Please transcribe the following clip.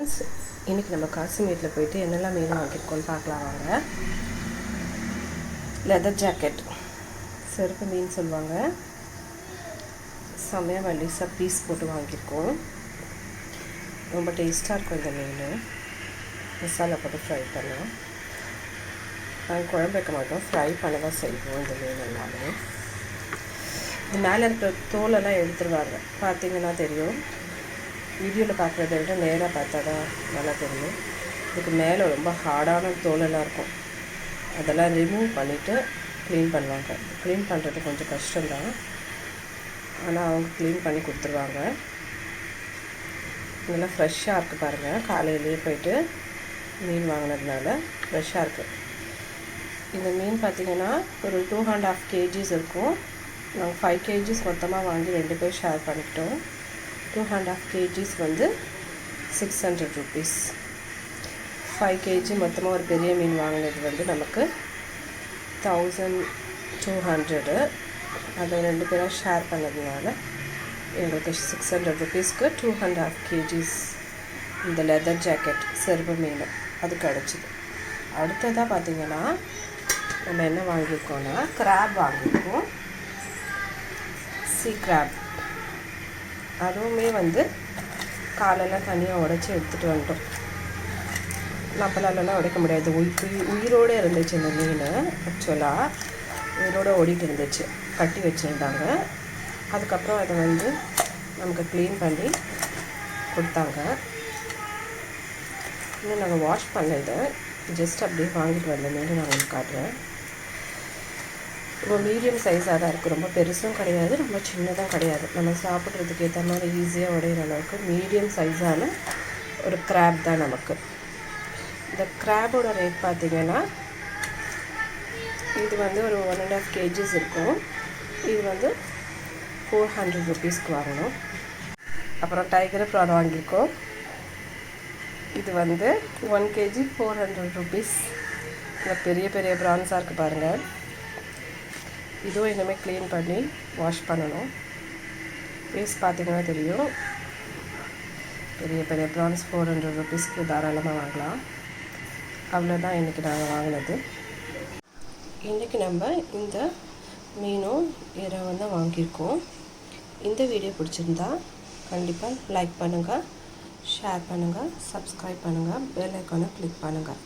Friends இன்றைக்கி நம்ம காசிமேட்டில் போயிட்டு என்னெல்லாம் மீன் வாங்கியிருக்கோன்னு பார்க்கலாம் வாங்க. லெதர் ஜாக்கெட் செருப்பு மீன் சொல்லுவாங்க. செம்மையாக வலிசாக பீஸ் போட்டு வாங்கியிருக்கோம். ரொம்ப டேஸ்ட்டாக இருக்கும் இந்த மீன். மசாலா போட்டு ஃப்ரை பண்ணோம் நாங்கள் குழம்பு வைக்க மாட்டோம். ஃப்ரை பண்ண தான் செய்வோம் இந்த மீன் எல்லாமே. இது மேலே இருக்கிற தோலெல்லாம் எடுத்துருவாங்க. பார்த்தீங்கன்னா தெரியும். வீடியோவில் பார்க்குறத விட நேராக பார்த்தா தான் நல்லா தெரியும். இதுக்கு மேலே ரொம்ப ஹார்டான தோலெல்லாம் இருக்கும். அதெல்லாம் ரிமூவ் பண்ணிவிட்டு க்ளீன் பண்ணுவாங்க. க்ளீன் பண்ணுறது கொஞ்சம் கஷ்டம்தான். ஆனால் அவங்க க்ளீன் பண்ணி கொடுத்துருவாங்க. இதெல்லாம் ஃப்ரெஷ்ஷாக இருக்குது பாருங்கள் காலையிலேயே போயிட்டு மீன் வாங்கினதுனால ஃப்ரெஷ்ஷாக இருக்குது இந்த மீன் பார்த்திங்கன்னா ஒரு டூ அண்ட் ஆஃப் கேஜிஸ் இருக்கும். நாங்கள் ஃபைவ் கேஜிஸ் மொத்தமாக வாங்கி ரெண்டு பேர் ஷேர் பண்ணிக்கிட்டோம். டூ அண்ட் ஆஃப் கேஜிஸ் வந்து six hundred rupees five KG மொத்தமாக ஒரு பெரிய மீன் வாங்கினது வந்து நமக்கு தௌசண்ட் டூ ஹண்ட்ரடு அதை ரெண்டு பேரும் ஷேர் பண்ணதுனால எங்களுக்கு சிக்ஸ் ஹண்ட்ரட் ருபீஸ்க்கு டூ அண்ட் ஆஃப் கேஜிஸ் இந்த லெதர் ஜாக்கெட் செருப்பு மீன் அது கிடச்சிது. அடுத்ததாக பார்த்தீங்கன்னா நம்ம என்ன வாங்கியிருக்கோம்னா கிராப் வாங்கியிருக்கோம். சி கிராப் அதுவுமே வந்து காலெல்லாம் தனியாக உடச்சி எடுத்துகிட்டு வந்துட்டோம். நம்மளாலலாம் உடைக்க முடியாது. உயிர் உயிரோடு இருந்துச்சு இந்த மீன் ஆக்சுவலாக உயிரோடு ஓடிட்டு இருந்துச்சு. கட்டி வச்சுருந்தாங்க. அதுக்கப்புறம் அதை வந்து நமக்கு க்ளீன் பண்ணி கொடுத்தாங்க. இன்னும் நாங்கள் வாஷ் பண்ணது ஜஸ்ட் அப்படியே வாங்கிட்டு வந்த மீன் நான் உங்களுக்கு காட்டுறேன். ரொம்ப மீடியம் சைஸாக தான் இருக்குது ரொம்ப பெருசும் கிடையாது ரொம்ப சின்னதாக கிடையாது. நம்ம சாப்பிட்றதுக்கு ஏற்ற மாதிரி ஈஸியாக உடையிற அளவுக்கு மீடியம் சைஸான ஒரு கிராப் தான் நமக்கு. இந்த கிராபோட ரேட் பார்த்திங்கன்னா இது வந்து ஒரு ஒன் அண்ட் ஆஃப் கேஜிஸ் இருக்கும். இது வந்து ஃபோர் ஹண்ட்ரட் ருபீஸ்க்கு வாங்கணும். அப்புறம் டைகர் ப்ரான் வாங்கியிருக்கோம். இது வந்து one KG four hundred rupees பெரிய பெரிய ப்ரான்ஸாக இருக்குது பாருங்கள் இதுவும் இனிமேல் க்ளீன் பண்ணி வாஷ் பண்ணணும். பீஸ் பார்த்தீங்கன்னா தெரியும். பெரிய பெரிய ப்ரான்ஸ் ஃபோர் ஹண்ட்ரட் ருபீஸ்க்கு தாராளமாக வாங்கலாம். அவ்வளோதான் இன்றைக்கி நாங்கள் வாங்கினது. இன்றைக்கி நம்ம இந்த மீனும் இறாவும் தான் வாங்கியிருக்கோம். இந்த வீடியோ பிடிச்சிருந்தா கண்டிப்பாக லைக் பண்ணுங்கள் ஷேர் பண்ணுங்கள் சப்ஸ்கிரைப் பண்ணுங்கள் பெல் ஐக்கானை கிளிக் பண்ணுங்கள்